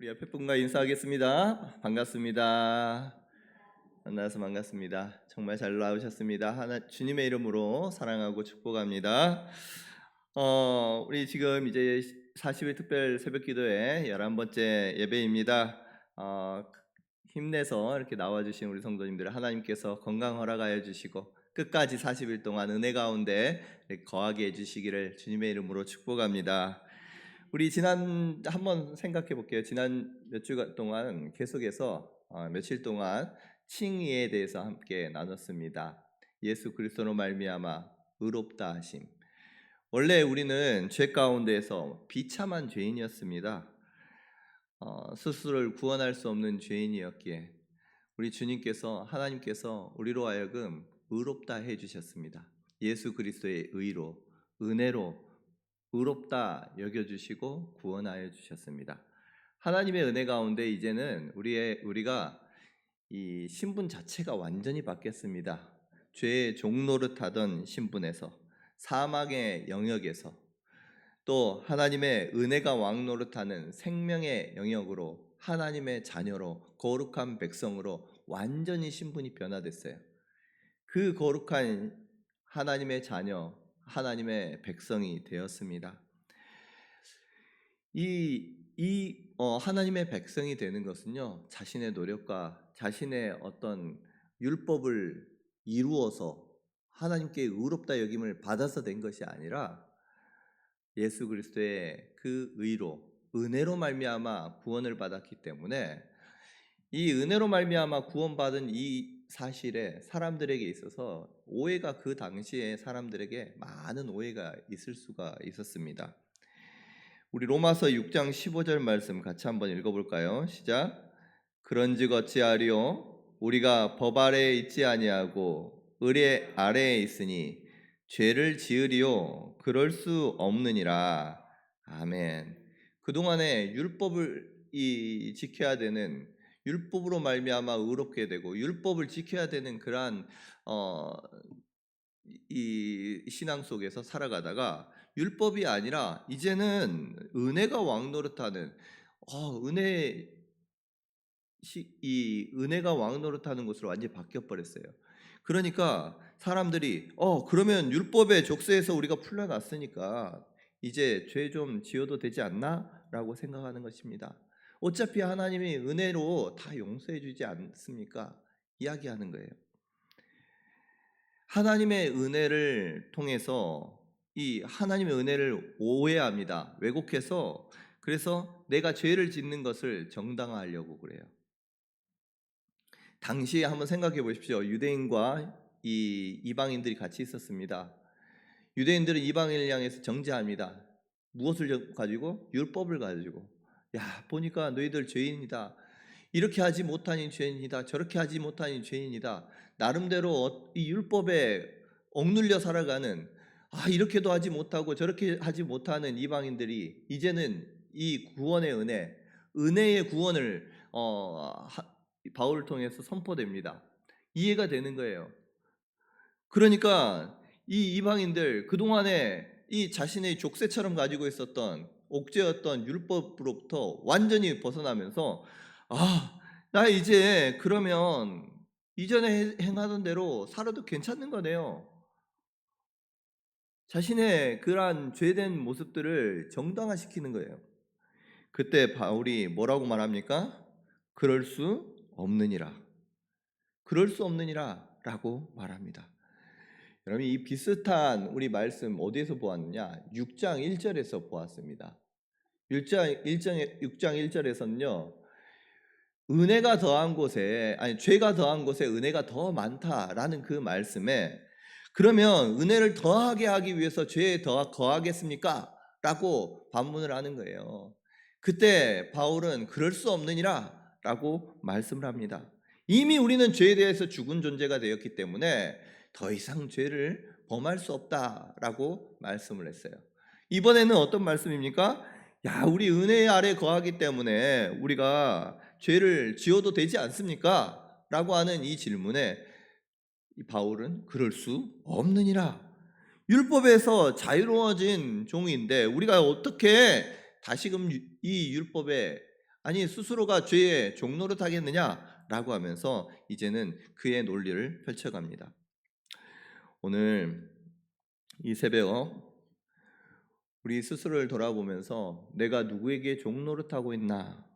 우리 옆에 분과 인사하겠습니다. 반갑습니다. 만나서 반갑습니다. 정말 잘 나오셨습니다. 하나 주님의 이름으로 사랑하고 축복합니다. 어, 우리 지금 이제 40일 특별 새벽 기도회 11번째 예배입니다. 어, 힘내서 이렇게 나와 주신 우리 성도님들 하나님께서 건강 허락하여 주시고 끝까지 40일 동안 은혜 가운데 거하게 해 주시기를 주님의 이름으로 축복합니다. 우리 지난 한번 생각해 볼게요. 지난 몇주 동안 계속해서 어, 며칠 동안 칭의에 대해서 함께 나눴습니다. 예수 그리스도로 말미암아 의롭다 하심. 원래 우리는 죄 가운데에서 비참한 죄인이었습니다. 어, 스스로를 구원할 수 없는 죄인이었기에 우리 주님께서 하나님께서 우리로 하여금 의롭다 해 주셨습니다. 예수 그리스도의 의로 은혜로 의롭다 여겨 주시고 구원하여 주셨습니다. 하나님의 은혜 가운데 이제는 우리의 우리가 이 신분 자체가 완전히 바뀌었습니다. 죄의 종노릇 하던 신분에서 사망의 영역에서 또 하나님의 은혜가 왕노릇하는 생명의 영역으로 하나님의 자녀로 거룩한 백성으로 완전히 신분이 변화됐어요. 그 거룩한 하나님의 자녀, 하나님의 백성이 되었습니다. 이, 이 어, 하나님의 백성이 되는 것은요, 자신의 노력과 자신의 어떤 율법을 이루어서 하나님께 의롭다 여김을 받아서 된 것이 아니라 예수 그리스도의 그 의로 은혜로 말미암아 구원을 받았기 때문에 이 은혜로 말미암아 구원받은 이 사실에 사람들에게 있어서 오해가 그 당시에 사람들에게 많은 오해가 있을 수가 있었습니다. 우리 로마서 6장 15절 말씀 같이 한번 읽어볼까요? 시작. 그런즉 어찌하리요? 우리가 법 아래에 있지 아니하고 의뢰 아래에 있으니 죄를 지으리요? 그럴 수 없느니라. 아멘. 그 동안에 율법을 이 지켜야 되는 율법으로 말미암아 의롭게 되고 율법을 지켜야 되는 그러한 어, 이 신앙 속에서 살아가다가 율법이 아니라 이제는 은혜가 왕노릇하는 어, 은혜 시, 이 은혜가 왕노릇하는 것으로 완전히 바뀌어 버렸어요. 그러니까 사람들이 어 그러면 율법의 족쇄에서 우리가 풀려났으니까 이제 죄 좀 지어도 되지 않나?라고 생각하는 것입니다. 어차피 하나님이 은혜로 다 용서해 주지 않습니까? 이야기하는 거예요. 하나님의 은혜를 통해서 이 하나님의 은혜를 오해합니다. 왜곡해서 그래서 내가 죄를 짓는 것을 정당화하려고 그래요. 당시에 한번 생각해 보십시오. 유대인과 이 이방인들이 같이 있었습니다. 유대인들은 이방인을 향해서 정죄합니다. 무엇을 가지고? 율법을 가지고. 야, 보니까 너희들 죄인이다. 이렇게 하지 못하니 죄인이다. 저렇게 하지 못하니 죄인이다. 나름대로 어, 이 율법에 억눌려 살아가는 아, 이렇게도 하지 못하고 저렇게 하지 못하는 이방인들이 이제는 이 구원의 은혜, 은혜의 구원을 어, 바울을 통해서 선포됩니다. 이해가 되는 거예요. 그러니까 이 이방인들 그동안에 이 자신의 족쇄처럼 가지고 있었던 옥죄였던 율법으로부터 완전히 벗어나면서 아, 나 이제 그러면 이전에 행하던 대로 살아도 괜찮는 거네요. 자신의 그러한 죄된 모습들을 정당화시키는 거예요. 그때 바울이 뭐라고 말합니까? 그럴 수 없느니라. 그럴 수 없느니라 라고 말합니다. 여러분 이 비슷한 우리 말씀 어디에서 보았느냐? 6장 1절에서 보았습니다. 6장 1장 6장 1절에서는요. 은혜가 더한 곳에 아니 죄가 더한 곳에 은혜가 더 많다라는 그 말씀에 그러면 은혜를 더하게 하기 위해서 죄에 더 거하겠습니까? 라고 반문을 하는 거예요. 그때 바울은 그럴 수 없느니라 라고 말씀을 합니다. 이미 우리는 죄에 대해서 죽은 존재가 되었기 때문에 더 이상 죄를 범할 수 없다라고 말씀을 했어요. 이번에는 어떤 말씀입니까? 야, 우리 은혜 아래 거하기 때문에 우리가 죄를 지어도 되지 않습니까? 라고 하는 이 질문에 이 바울은 그럴 수 없느니라. 율법에서 자유로워진 종인데 우리가 어떻게 다시금 이 율법에 아니 스스로가 죄의 종로를 하겠느냐라고 하면서 이제는 그의 논리를 펼쳐갑니다. 오늘 이 새벽 우리 스스로를 돌아보면서 내가 누구에게 종 노릇하고 있나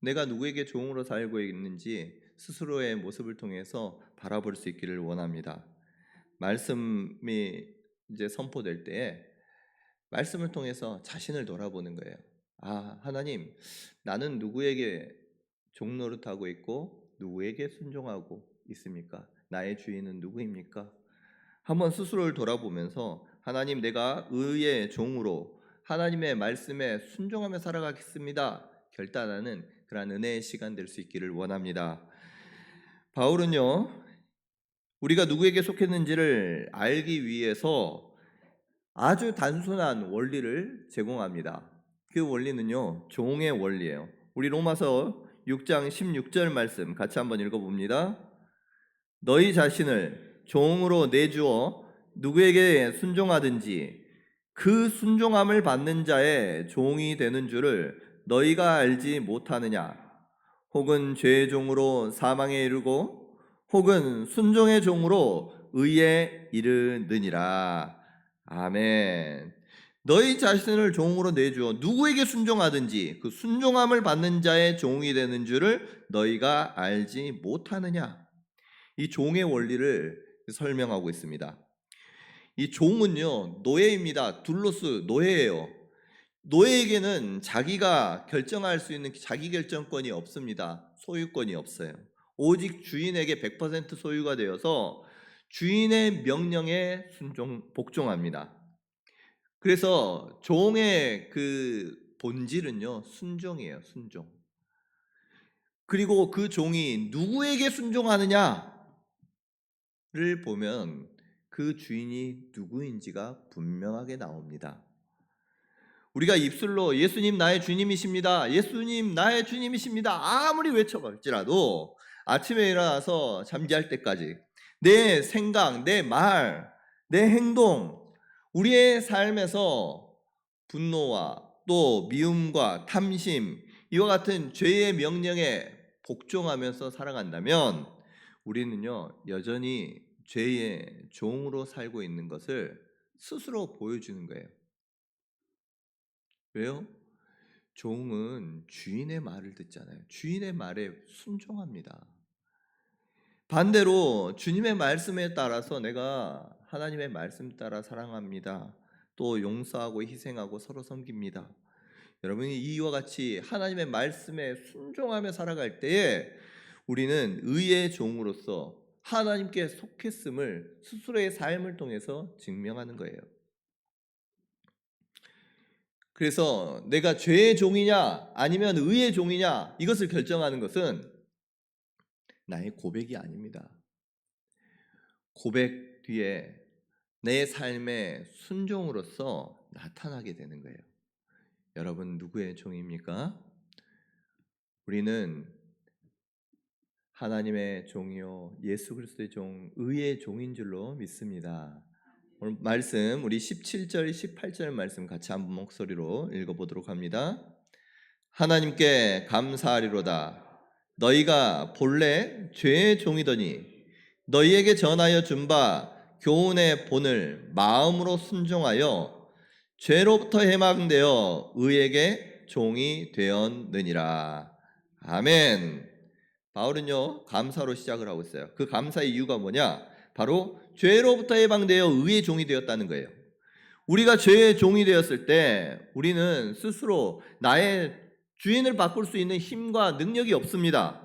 내가 누구에게 종으로 살고 있는지 스스로의 모습을 통해서 바라볼 수 있기를 원합니다. 말씀이 이제 선포될 때에 말씀을 통해서 자신을 돌아보는 거예요. 아, 하나님, 나는 누구에게 종 노릇하고 있고 누구에게 순종하고 있습니까? 나의 주인은 누구입니까? 한번 스스로를 돌아보면서 하나님 내가 의의 종으로 하나님의 말씀에 순종하며 살아가겠습니다. 결단하는 그러한 은혜의 시간 될 수 있기를 원합니다. 바울은요. 우리가 누구에게 속했는지를 알기 위해서 아주 단순한 원리를 제공합니다. 그 원리는요. 종의 원리예요. 우리 로마서 6장 16절 말씀 같이 한번 읽어 봅니다. 너희 자신을 종으로 내주어 누구에게 순종하든지 그 순종함을 받는 자의 종이 되는 줄을 너희가 알지 못하느냐? 혹은 죄의 종으로 사망에 이르고 혹은 순종의 종으로 의에 이르느니라. 아멘. 너희 자신을 종으로 내주어 누구에게 순종하든지 그 순종함을 받는 자의 종이 되는 줄을 너희가 알지 못하느냐? 이 종의 원리를 설명하고 있습니다. 이 종은요, 노예입니다. 둘로스 노예예요. 노예에게는 자기가 결정할 수 있는 자기 결정권이 없습니다. 소유권이 없어요. 오직 주인에게 100% 소유가 되어서 주인의 명령에 순종 복종합니다. 그래서 종의 그 본질은요, 순종이에요, 순종. 그리고 그 종이 누구에게 순종하느냐? 를 보면 그 주인이 누구인지가 분명하게 나옵니다. 우리가 입술로 예수님 나의 주님이십니다. 예수님 나의 주님이십니다. 아무리 외쳐볼지라도 아침에 일어나서 잠잘 때까지 내 생각, 내 말, 내 행동, 우리의 삶에서 분노와 또 미움과 탐심, 이와 같은 죄의 명령에 복종하면서 살아간다면 우리는요, 여전히 죄의 종으로 살고 있는 것을 스스로 보여주는 거예요. 왜요? 종은 주인의 말을 듣잖아요. 주인의 말에 순종합니다. 반대로 주님의 말씀에 따라서 내가 하나님의 말씀 따라 사랑합니다. 또 용서하고 희생하고 서로 섬깁니다. 여러분이 이와 같이 하나님의 말씀에 순종하며 살아갈 때에 우리는 의의 종으로서 하나님께 속했음을 스스로의 삶을 통해서 증명하는 거예요. 그래서 내가 죄의 종이냐 아니면 의의 종이냐 이것을 결정하는 것은 나의 고백이 아닙니다. 고백 뒤에 내 삶의 순종으로서 나타나게 되는 거예요. 여러분 누구의 종입니까? 우리는 하나님의 종이요 예수 그리스도의 종 의의 종인 줄로 믿습니다. 오늘 말씀 우리 17절 18절 말씀 같이 한 번 목소리로 읽어 보도록 합니다. 하나님께 감사하리로다 너희가 본래 죄의 종이더니 너희에게 전하여 준 바 교훈의 본을 마음으로 순종하여 죄로부터 해방되어 의에게 종이 되었느니라. 아멘. 바울은요 감사로 시작을 하고 있어요. 그 감사의 이유가 뭐냐? 바로 죄로부터 해방되어 의의 종이 되었다는 거예요. 우리가 죄의 종이 되었을 때 우리는 스스로 나의 주인을 바꿀 수 있는 힘과 능력이 없습니다.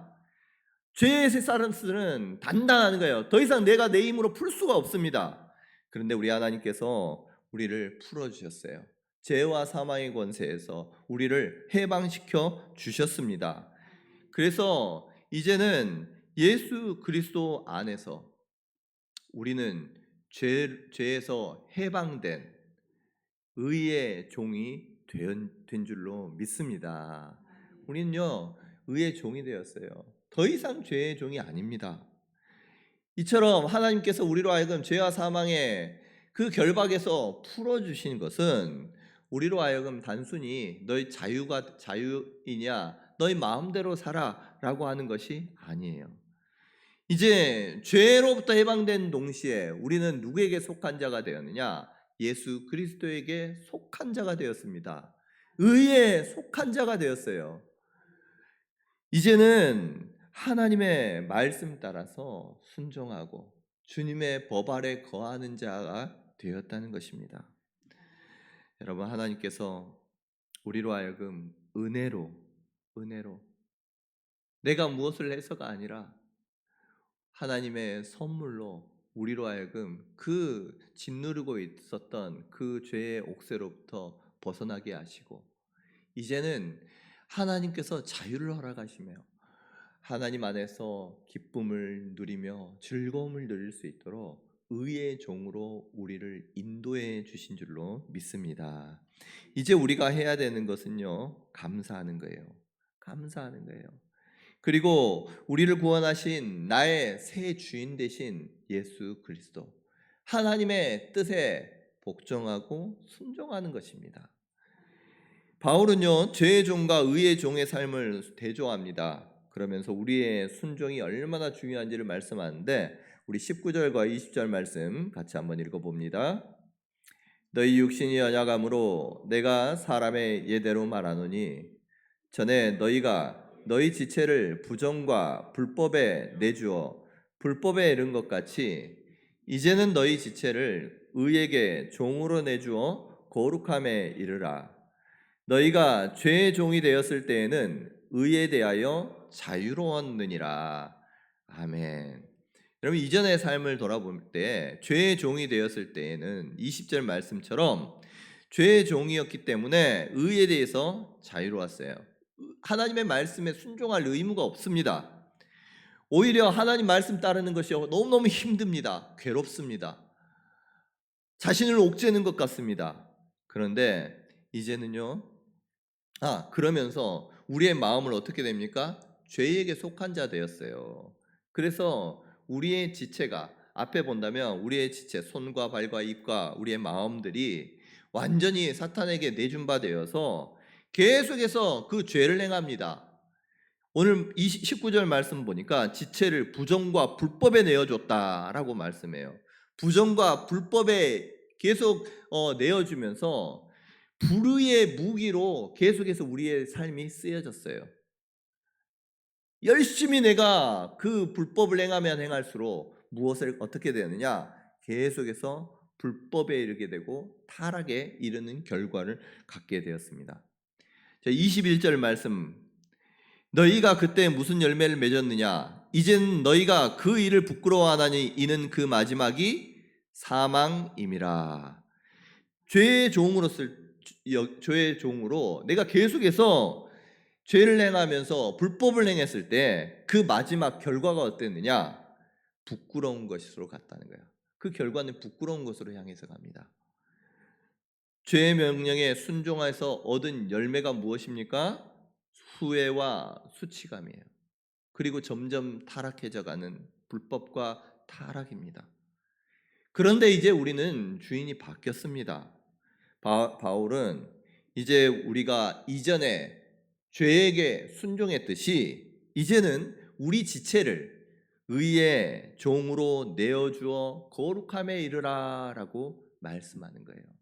죄의 사람들은 단단한 거예요. 더 이상 내가 내 힘으로 풀 수가 없습니다. 그런데 우리 하나님께서 우리를 풀어주셨어요. 죄와 사망의 권세에서 우리를 해방시켜 주셨습니다. 그래서 이제는 예수 그리스도 안에서 우리는 죄, 죄에서 해방된 의의 종이 된, 된 줄로 믿습니다. 우리는요, 의의 종이 되었어요. 더 이상 죄의 종이 아닙니다. 이처럼 하나님께서 우리로 하여금 죄와 사망의 그 결박에서 풀어주신 것은 우리로 하여금 단순히 너희 자유가 자유이냐 너희 마음대로 살아라고 하는 것이 아니에요. 이제 죄로부터 해방된 동시에 우리는 누구에게 속한 자가 되었느냐? 예수 그리스도에게 속한 자가 되었습니다. 의에 속한 자가 되었어요. 이제는 하나님의 말씀 따라서 순종하고 주님의 법 아래 거하는 자가 되었다는 것입니다. 여러분 하나님께서 우리로 하여금 은혜로 은혜로 내가 무엇을 해서가 아니라 하나님의 선물로 우리로 하여금 그 짓누르고 있었던 그 죄의 옥새로부터 벗어나게 하시고 이제는 하나님께서 자유를 허락하시며 하나님 안에서 기쁨을 누리며 즐거움을 누릴 수 있도록 의의 종으로 우리를 인도해 주신 줄로 믿습니다. 이제 우리가 해야 되는 것은요, 감사하는 거예요. 감사하는 거예요. 그리고 우리를 구원하신 나의 새 주인 되신 예수 그리스도. 하나님의 뜻에 복종하고 순종하는 것입니다. 바울은요, 죄의 종과 의의 종의 삶을 대조합니다. 그러면서 우리의 순종이 얼마나 중요한지를 말씀하는데, 우리 19절과 20절 말씀 같이 한번 읽어봅니다. 너희 육신이 연약함으로 내가 사람의 예대로 말하노니 전에 너희가 너희 지체를 부정과 불법에 내주어 불법에 이른 것 같이 이제는 너희 지체를 의에게 종으로 내주어 거룩함에 이르라. 너희가 죄의 종이 되었을 때에는 의에 대하여 자유로웠느니라. 아멘. 여러분 이전의 삶을 돌아볼 때 죄의 종이 되었을 때에는 20절 말씀처럼 죄의 종이었기 때문에 의에 대해서 자유로웠어요. 하나님의 말씀에 순종할 의무가 없습니다. 오히려 하나님 말씀 따르는 것이 너무너무 힘듭니다. 괴롭습니다. 자신을 옥죄는 것 같습니다. 그런데 이제는요. 아, 그러면서 우리의 마음을 어떻게 됩니까? 죄에게 속한 자 되었어요. 그래서 우리의 지체가 앞에 본다면 우리의 지체, 손과 발과 입과 우리의 마음들이 완전히 사탄에게 내준 바 되어서 계속해서 그 죄를 행합니다. 오늘 19절 말씀 보니까 지체를 부정과 불법에 내어줬다라고 말씀해요. 부정과 불법에 계속 어, 내어주면서 불의의 무기로 계속해서 우리의 삶이 쓰여졌어요. 열심히 내가 그 불법을 행하면 행할수록 무엇을 어떻게 되느냐? 계속해서 불법에 이르게 되고 타락에 이르는 결과를 갖게 되었습니다. 21절 말씀 너희가 그때 무슨 열매를 맺었느냐 이젠 너희가 그 일을 부끄러워하나니 이는 그 마지막이 사망임이라 죄의 종으로 쓸 죄의 종으로 내가 계속해서 죄를 행하면서 불법을 행했을 때 그 마지막 결과가 어땠느냐 부끄러운 것으로 갔다는 거야. 그 결과는 부끄러운 것으로 향해서 갑니다. 죄의 명령에 순종해서 얻은 열매가 무엇입니까? 후회와 수치감이에요. 그리고 점점 타락해져 가는 불법과 타락입니다. 그런데 이제 우리는 주인이 바뀌었습니다. 바, 바울은 이제 우리가 이전에 죄에게 순종했듯이 이제는 우리 지체를 의의 종으로 내어주어 거룩함에 이르라라고 말씀하는 거예요.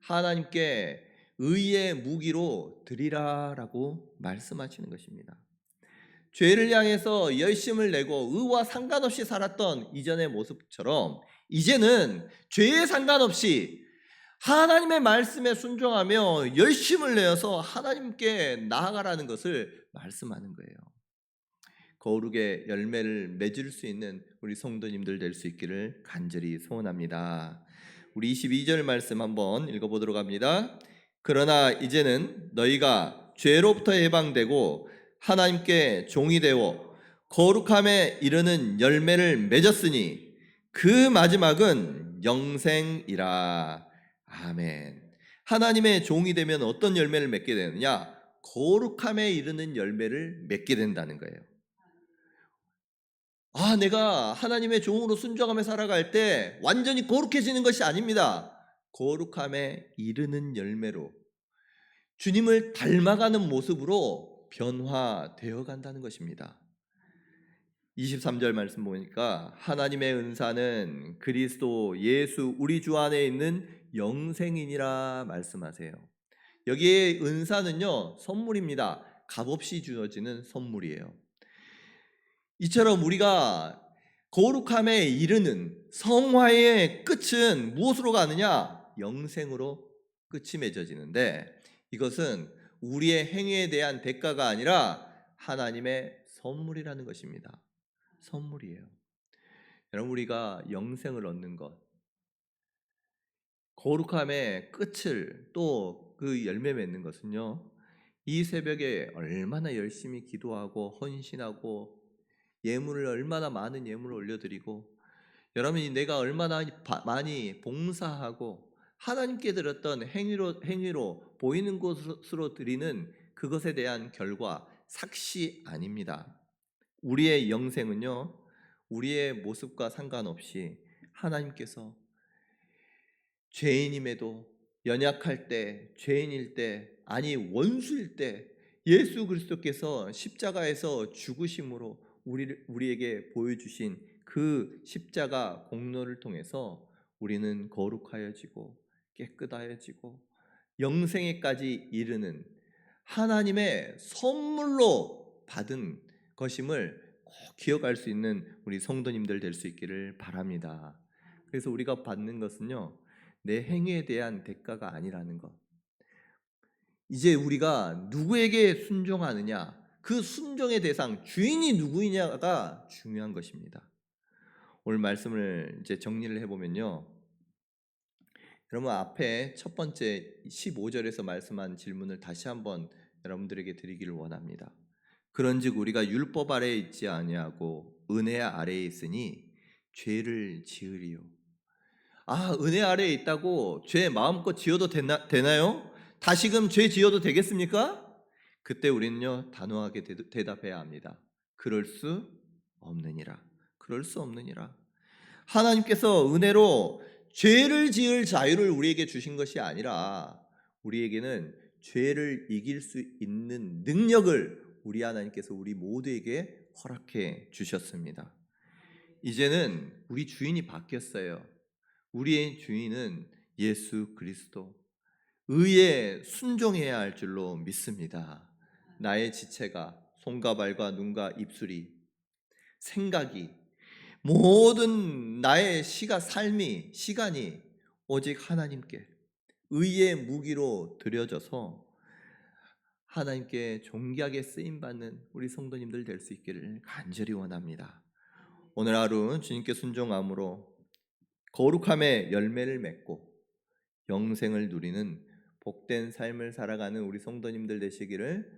하나님께 의의 무기로 드리라라고 말씀하시는 것입니다. 죄를 향해서 열심을 내고 의와 상관없이 살았던 이전의 모습처럼 이제는 죄에 상관없이 하나님의 말씀에 순종하며 열심을 내어서 하나님께 나아가라는 것을 말씀하는 거예요. 거룩의 열매를 맺을 수 있는 우리 성도님들 될 수 있기를 간절히 소원합니다. 우리 22절 말씀 한번 읽어보도록 합니다. 그러나 이제는 너희가 죄로부터 해방되고 하나님께 종이 되어 거룩함에 이르는 열매를 맺었으니 그 마지막은 영생이라. 아멘. 하나님의 종이 되면 어떤 열매를 맺게 되느냐? 거룩함에 이르는 열매를 맺게 된다는 거예요. 아, 내가 하나님의 종으로 순종하며 살아갈 때 완전히 거룩해지는 것이 아닙니다. 거룩함에 이르는 열매로 주님을 닮아가는 모습으로 변화되어 간다는 것입니다. 23절 말씀 보니까 하나님의 은사는 그리스도 예수 우리 주 안에 있는 영생이니라 말씀하세요. 여기에 은사는요 선물입니다. 값없이 주어지는 선물이에요. 이처럼 우리가 거룩함에 이르는 성화의 끝은 무엇으로 가느냐? 영생으로 끝이 맺어지는데 이것은 우리의 행위에 대한 대가가 아니라 하나님의 선물이라는 것입니다. 선물이에요. 여러분 우리가 영생을 얻는 것, 거룩함의 끝을 또 그 열매 맺는 것은요. 이 새벽에 얼마나 열심히 기도하고 헌신하고 예물을 얼마나 많은 예물을 올려드리고 여러분이 내가 얼마나 바- 많이 봉사하고 하나님께 드렸던 행위로 행위로 보이는 것으로 드리는 그것에 대한 결과 삭시 아닙니다. 우리의 영생은요, 우리의 모습과 상관없이 하나님께서 죄인임에도 연약할 때, 죄인일 때, 아니 원수일 때 예수 그리스도께서 십자가에서 죽으심으로 우리를 우리에게 보여주신 그 십자가 공로를 통해서 우리는 거룩하여지고 깨끗하여지고 영생에까지 이르는 하나님의 선물로 받은 것임을 꼭 기억할 수 있는 우리 성도님들 될 수 있기를 바랍니다. 그래서 우리가 받는 것은요, 내 행위에 대한 대가가 아니라는 것. 이제 우리가 누구에게 순종하느냐, 그 순종의 대상, 주인이 누구이냐가 중요한 것입니다. 오늘 말씀을 이제 정리를 해보면요. 여러분 앞에 첫 번째 15절에서 말씀한 질문을 다시 한번 여러분들에게 드리기를 원합니다. 그런즉 우리가 율법 아래에 있지 아니하고 은혜 아래에 있으니 죄를 지으리요. 아 은혜 아래에 있다고 죄 마음껏 지어도 되나, 되나요? 다시금 죄 지어도 되겠습니까? 그때 우리는요 단호하게 대- 대답해야 합니다. 그럴 수 없느니라. 그럴 수 없느니라. 하나님께서 은혜로 죄를 지을 자유를 우리에게 주신 것이 아니라 우리에게는 죄를 이길 수 있는 능력을 우리 하나님께서 우리 모두에게 허락해 주셨습니다. 이제는 우리 주인이 바뀌었어요. 우리의 주인은 예수 그리스도. 의에 순종해야 할 줄로 믿습니다. 나의 지체가 손과 발과 눈과 입술이 생각이 모든 나의 시가 삶이 시간이 오직 하나님께 의의 무기로 드려져서 하나님께 존귀하게 쓰임 받는 우리 성도님들 될 수 있기를 간절히 원합니다. 오늘 하루 주님께 순종함으로 거룩함의 열매를 맺고 영생을 누리는 복된 삶을 살아가는 우리 성도님들 되시기를